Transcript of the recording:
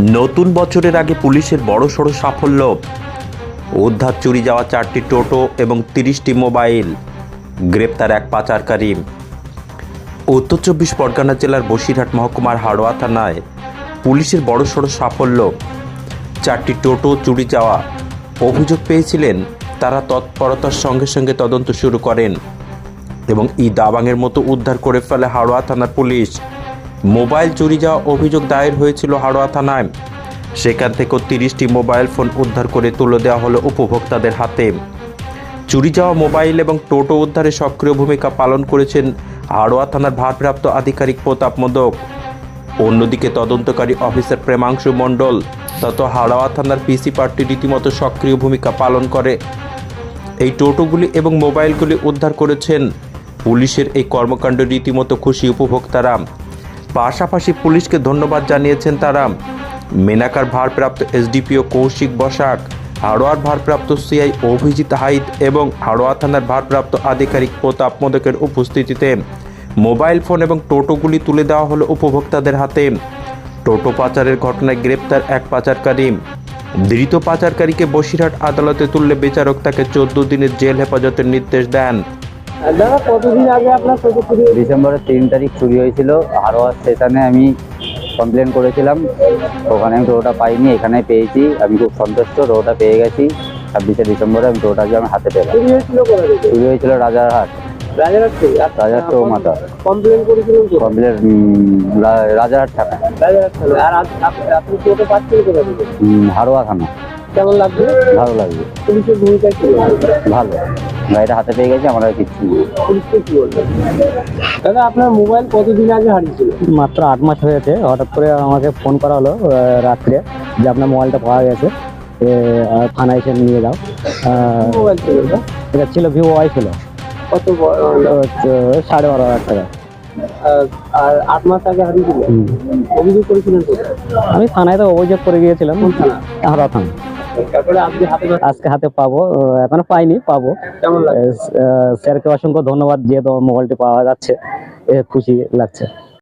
নতুন বছরের আগে পুলিশের বড়সড় সাফল্য। উদ্ধার চুরি যাওয়া চারটি টোটো এবং তিরিশটি মোবাইল। গ্রেপ্তার এক পাচারকারী। উত্তর চব্বিশ পরগনা জেলার বসিরহাট মহকুমার হাড়োয়া থানায় পুলিশের বড় বড়সড় সাফল্য। চারটি টোটো চুরি যাওয়া। অভিযোগ পেয়েছিলেন, তারা তৎপরতার সঙ্গে সঙ্গে তদন্ত শুরু করেন এবং ই দাবাংয়ের মতো উদ্ধার করে ফেলে হাড়োয়া থানার পুলিশ। মোবাইল চুরি যাওয়া অভিযোগ দায়ের হয়েছিল হাড়োয়া থানায়। সেখান থেকেও তিরিশটি মোবাইল ফোন উদ্ধার করে তুলে দেওয়া হলো উপভোক্তাদের হাতে। চুরি যাওয়া মোবাইল এবং টোটো উদ্ধারে সক্রিয় ভূমিকা পালন করেছেন হাড়োয়া থানার ভারপ্রাপ্ত আধিকারিক প্রতাপ মোদক। অন্যদিকে তদন্তকারী অফিসার প্রেমাংশু মণ্ডল তত হাড়োয়া থানার পিসি পার্টি রীতিমতো সক্রিয় ভূমিকা পালন করে। এই টোটোগুলি এবং মোবাইলগুলি উদ্ধার করেছেন পুলিশের এই কর্মকাণ্ড রীতিমতো খুশি উপভোক্তারা। পাশাপাশি পুলিশকে ধন্যবাদ জানিয়েছেন তারা। মেনাকার ভারপ্রাপ্ত এসডিপিও কৌশিক বসাক হাড়োয়ার ভারপ্রাপ্ত সিআই অভিজিৎ হাইদ এবং হাড়োয়া থানার ভারপ্রাপ্ত আধিকারিক প্রতাপ মোদকের উপস্থিতিতে মোবাইল ফোন এবং টোটোগুলি তুলে দেওয়া হলো উপভোক্তাদের হাতে। টোটো পাচারের ঘটনায় গ্রেপ্তার এক পাচারকারী। ধৃত পাচারকারীকে বসিরহাট আদালতে তুললে বিচারক তাকে চোদ্দ দিনের জেল হেফাজতের নির্দেশ দেন। দাদা কতদিন আগে আপনার টোটো চুরি ডিসেম্বরের তিন তারিখ চুরি হয়েছিল। হারোয়া স্টেশনে আমি কমপ্লেন করেছিলাম। ওখানে আমি টোটোটা পাইনি এখানে পেয়েছি। আমি খুব সন্তুষ্ট টোটোটা পেয়ে গেছি। ছাব্বিশে ডিসেম্বরে আমি টোটোটাকে আমি হাতে পেলাম। চুরি হয়েছিল চুরি হয়েছিল রাজারহাট কমপ্লেন করেছিলেন কমপ্লেন রাজারহাট থানা। রাজারহাট থানায়। আর আপ- আপ- আপনি টোটো পাচ্ছেন কোথা থেকে? হারোয়া থানা। কেমন ভালো লাগবে পুলিশের ভূমিকা কি ভালো। গাড়িটা হাতে পেয়ে গেছি আমার আর কিচ্ছু নেই। পুলিশকে কি বলবেন দাদা আপনার মোবাইল কতদিন আগে হারিয়েছিল? মাত্র আট মাস হয়েছে। হঠাৎ করে আমাকে ফোন করা হলো রাত্রে যে আপনার মোবাইলটা পাওয়া গেছে থানায় এসে নিয়ে যাও। মোবাইল ছিল এটা ছিল ভিভো ওয়াই ছিল। কত সাড়ে বারো হাজার টাকা। আর আট মাস আগে হারিয়েছিল? অভিযোগ করেছিলেন আমি থানায় তো অভিযোগ করে গিয়েছিলাম। কোন থানা। আজকে হাতে পাবো এখনও পাইনি পাবো। স্যারকে অসংখ্য ধন্যবাদ যেহেতু আমার মোবাইলটি পাওয়া যাচ্ছে এ, খুশি লাগছে।